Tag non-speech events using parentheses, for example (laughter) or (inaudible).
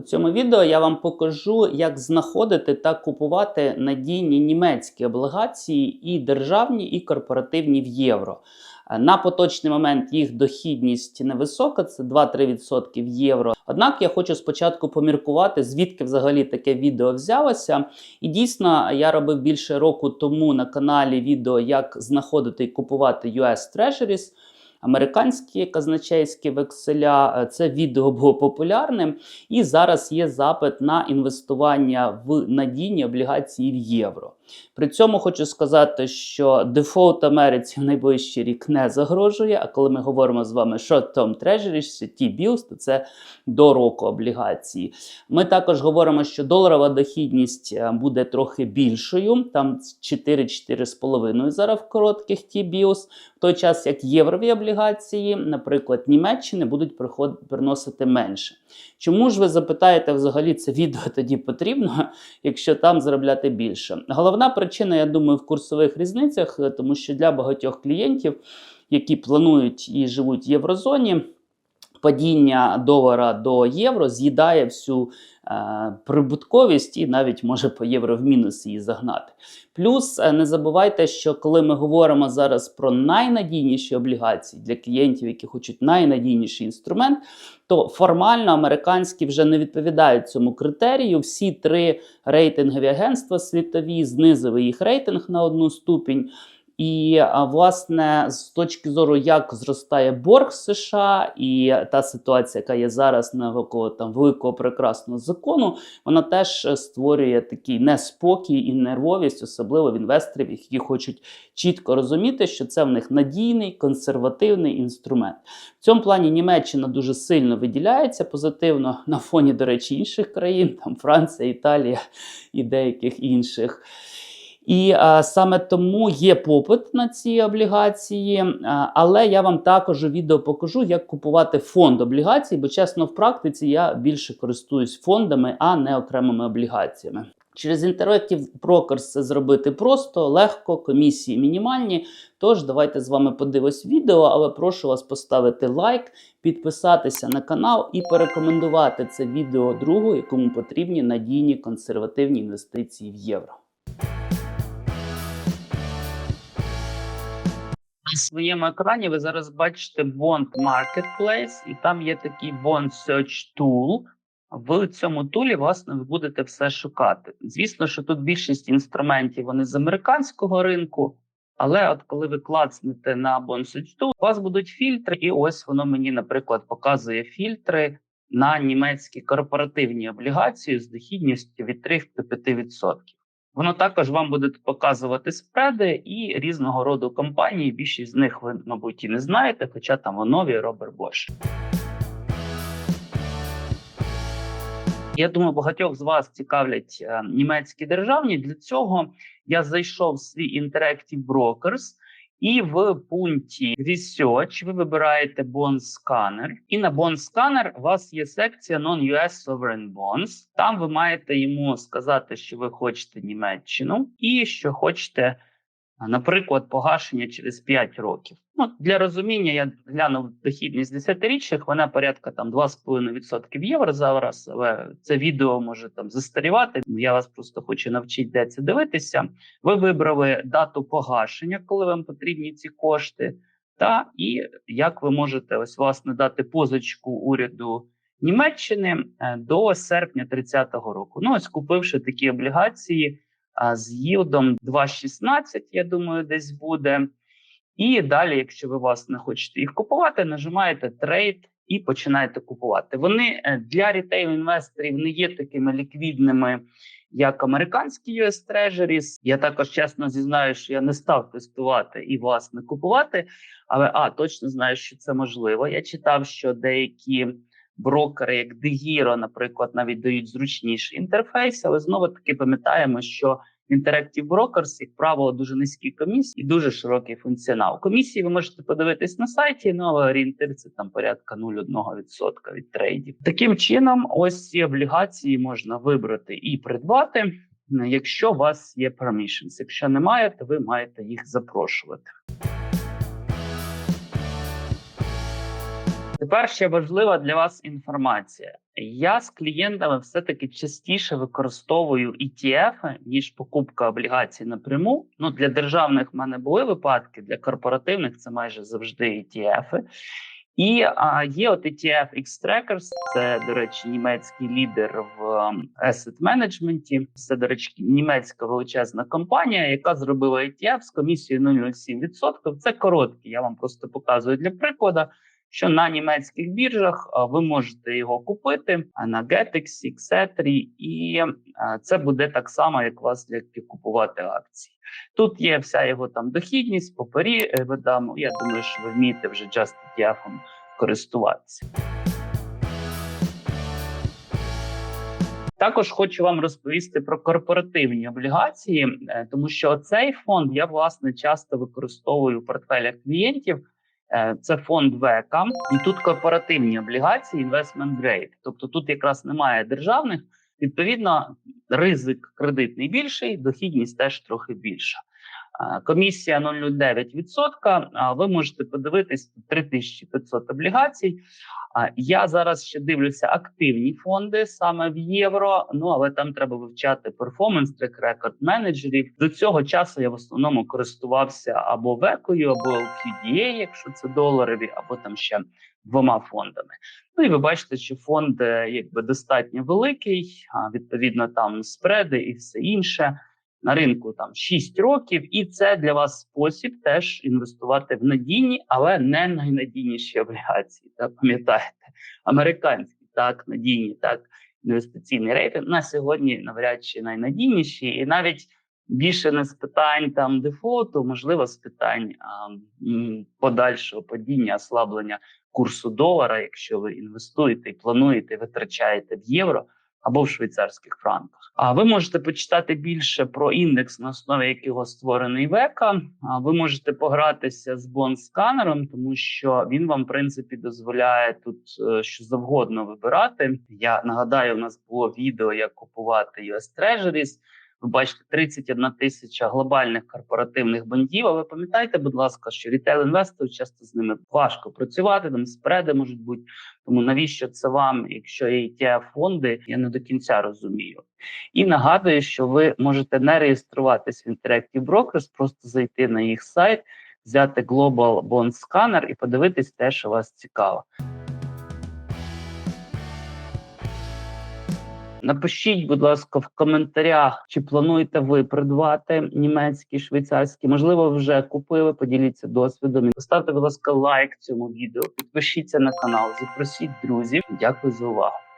У цьому відео я вам покажу, як знаходити та купувати надійні німецькі облігації і державні, і корпоративні в євро. На поточний момент їх дохідність невисока, це 2-3% в євро. Однак я хочу спочатку поміркувати, звідки взагалі таке відео взялося. І дійсно, я робив більше року тому на каналі відео, як знаходити і купувати US Treasuries. Американські казначейські векселя, Е, це відео було популярним, і зараз є запит на інвестування в надійні облігації в євро. При цьому хочу сказати, що дефолт Америці в найближчий рік не загрожує. А коли ми говоримо з вами short-term treasuries, T-bills, то це до року облігації. Ми також говоримо, що доларова дохідність е, буде трохи більшою, там 4-4,5 зараз в коротких T-bills, в той час як єврові облігації, наприклад, Німеччини, будуть приносити менше. Чому ж ви запитаєте, взагалі це відео (laughs) тоді потрібно, якщо там заробляти більше? Головна причина, я думаю, в курсових різницях, е, тому що для багатьох клієнтів, які планують і живуть в єврозоні, падіння долара до євро з'їдає всю е, прибутковість і навіть може по євро в мінус її загнати. Плюс е, не забувайте, що коли ми говоримо зараз про найнадійніші облігації для клієнтів, які хочуть найнадійніший інструмент, то формально американські вже не відповідають цьому критерію. Всі три рейтингові агентства світові знизили їх рейтинг на одну ступінь. І власне, з точки зору, як зростає борг США, і та ситуація, яка є зараз навколо там великого прекрасного закону, вона теж е, створює такий неспокій і нервовість, особливо в інвесторів, які хочуть чітко розуміти, що це в них надійний консервативний інструмент. В цьому плані Німеччина дуже сильно виділяється позитивно на фоні, до речі, інших країн, там Франція, Італія і деяких інших. І а, саме тому є попит на ці облігації. А, але я вам також у відео покажу, як купувати фонд облігацій, бо чесно, в практиці я більше користуюсь фондами, а не окремими облігаціями. Через Interactive Brokers це зробити просто, легко, комісії мінімальні. Тож давайте з вами подивимось відео, але прошу вас поставити лайк, підписатися на канал і порекомендувати це відео другу, якому потрібні надійні консервативні інвестиції в євро. На своєму екрані ви зараз бачите Bond Marketplace, і там є такий Bond Search Tool. В цьому тулі, власне, ви будете все шукати. Звісно, що тут більшість інструментів вони з американського ринку, але от коли ви клацнете на Bond Search Tool, у вас будуть фільтри, і ось воно мені, наприклад, показує фільтри на німецькі корпоративні облігації з дохідністю від 3 до 5%. Воно також вам буде показувати спреди і різного роду компанії. Більшість з них ви, мабуть, і не знаєте, хоча там Вонові Робер Бош. Я думаю, багатьох з вас цікавлять е, німецькі державні. Для цього я зайшов в свій Interactive Brokers, і в пункті Research ви вибираєте Bond Scanner. І на Bond Scanner у вас є секція Non-US Sovereign Bonds. Там ви маєте йому сказати, що ви хочете Німеччину і що хочете, наприклад, погашення через 5 років. Ну, для розуміння, я глянув дохідність 10-річних, вона порядка там 2,5% євро зараз, але це відео може там застарівати. Я вас просто хочу навчити, де це дивитися. Ви вибрали дату погашення, коли вам потрібні ці кошти, та і як ви можете ось власне дати позичку уряду Німеччини е, до серпня 30-го року. Ну ось купивши такі облігації з їлдом 2,16, я думаю, десь буде. І далі, якщо ви власне хочете їх купувати, нажимаєте трейд і починаєте купувати. Вони е, для рітейл-інвесторів не є такими ліквідними, як американські US Treasuries. Я також чесно зізнаю, що я не став тестувати і власне купувати, але а точно знаю, що це можливо. Я читав, що деякі брокери, як DeGiro, наприклад, навіть дають зручніший інтерфейс, але знову таки пам'ятаємо, що Interactive Brokers, як правило, дуже низькі комісії і дуже широкий функціонал. Комісії ви можете подивитись на сайті, ну але орієнтир це там порядка 0,1% від трейдів. Таким чином, ось ці облігації можна вибрати і придбати, якщо у вас є permissions. Якщо немає, то ви маєте їх запрошувати. Тепер ще важлива для вас інформація. Я з клієнтами все-таки частіше використовую ETF, ніж покупка облігацій напряму. Ну для державних в мене були випадки, для корпоративних це майже завжди ETF. І а, є от ETF X-Trackers, це, до речі, німецький лідер в ем, asset менеджменті. Це, до речі, німецька величезна компанія, яка зробила ETF з комісією 0,07%. Це короткий. Я вам просто показую для прикладу, що на німецьких біржах ви можете його купити а на Getex, Xetra, і це буде так само, як вас як купувати акції. Тут є вся його там дохідність, попері е, видам. Я думаю, що ви вмієте вже Just ETF користуватися. Також хочу вам розповісти про корпоративні облігації, е, тому що цей фонд я власне часто використовую в портфелях клієнтів. Е, Це фонд ВЕКА, і тут корпоративні облігації, investment grade. Тобто тут якраз немає державних. Відповідно, ризик кредитний більший, дохідність теж трохи більша. Комісія 0,09%. а Ви можете подивитись 3500 облігацій. Я зараз ще дивлюся активні фонди саме в євро. Ну але там треба вивчати перформанс, трек рекорд менеджерів. До цього часу я в основному користувався або векою, або QDA, якщо це доларові, або там ще двома фондами. Ну і ви бачите, що фонд е, якби достатньо великий. Відповідно, там спреди і все інше. На ринку там 6 років, і це для вас спосіб теж інвестувати в надійні, але не найнадійніші облігації. Та пам'ятаєте, американські так надійні, так інвестиційний рейтинг. На сьогодні навряд чи найнадійніші, і навіть більше не з питань там дефолту, можливо, з питань а, м, подальшого падіння, ослаблення курсу долара, якщо ви інвестуєте і плануєте, витрачаєте в євро або в швейцарських франках. А ви можете почитати більше про індекс, на основі якого створений века. А ви можете погратися з бонд-сканером, тому що він вам, в принципі, дозволяє тут е, що завгодно вибирати. Я нагадаю, у нас було відео, як купувати US Treasuries. Ви бачите 31 тисяча глобальних корпоративних бондів. А ви пам'ятаєте, будь ласка, що рітейл інвестор часто з ними важко працювати, там спреди можуть бути. Тому навіщо це вам, якщо є etf фонди, я не до кінця розумію. І нагадую, що ви можете не реєструватись в Interactive Brokers, просто зайти на їх сайт, взяти Global Bond Scanner і подивитись те, що вас цікаво. Напишіть, будь ласка, в коментарях, чи плануєте ви придбати німецькі, швейцарські, можливо, вже купили. Поділіться досвідом. Поставте, будь ласка, лайк цьому відео, підпишіться на канал, запросіть друзів. Дякую за увагу.